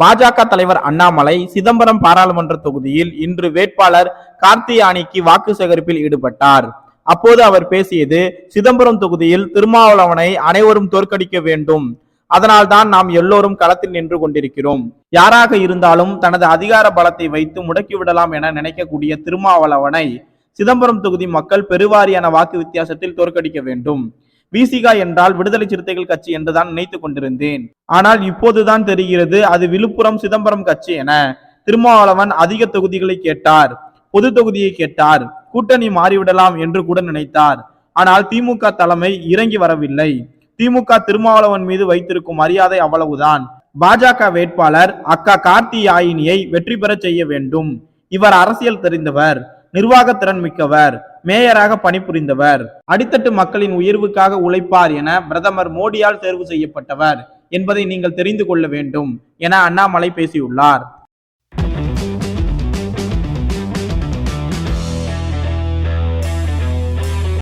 பாஜக தலைவர் அண்ணாமலை சிதம்பரம் பாராளுமன்ற தொகுதியில் இன்று வேட்பாளர் கார்த்தியானிக்கு வாக்கு சேகரிப்பில் ஈடுபட்டார். அப்போது அவர் பேசியது சிதம்பரம் தொகுதியில் திருமாவளவனை அனைவரும் தோற்கடிக்க வேண்டும். அதனால்தான் நாம் எல்லோரும் களத்தில் நின்று கொண்டிருக்கிறோம். யாராக இருந்தாலும் தனது அதிகார பலத்தை வைத்து முடக்கிவிடலாம் என நினைக்கக்கூடிய திருமாவளவனை சிதம்பரம் தொகுதி மக்கள் பெருவாரியான வாக்கு வித்தியாசத்தில் தோற்கடிக்க வேண்டும். விசிகா என்றால் விடுதலை சிறுத்தைகள் கட்சி என்றுதான் நினைத்துக் கொண்டிருந்தேன். ஆனால் இப்போதுதான் தெரிகிறது அது விழுப்புரம் சிதம்பரம் கட்சி என. திருமாவளவன் அதிக தொகுதிகளை கேட்டார் பொது தொகுதியை கேட்டார் கூட்டணி மாறிவிடலாம் என்று கூட நினைத்தார். ஆனால் திமுக தலைமை இறங்கி வரவில்லை. திமுக திருமாவளவன் மீது வைத்திருக்கும் மரியாதை அவ்வளவுதான். பாஜக வேட்பாளர் அக்கா கார்த்தியாயினியை வெற்றி பெறச் செய்ய வேண்டும். இவர் அரசியல் தெரிந்தவர் நிர்வாக திறன் மிக்கவர். மேயராக பணிபுரிந்தவர். அடித்தட்டு மக்களின் உயர்வுக்காக உழைப்பார் என பிரதமர் மோடியால் தேர்வு செய்யப்பட்டவர் என்பதை நீங்கள் தெரிந்து கொள்ள வேண்டும் என அண்ணாமலை பேசியுள்ளார்.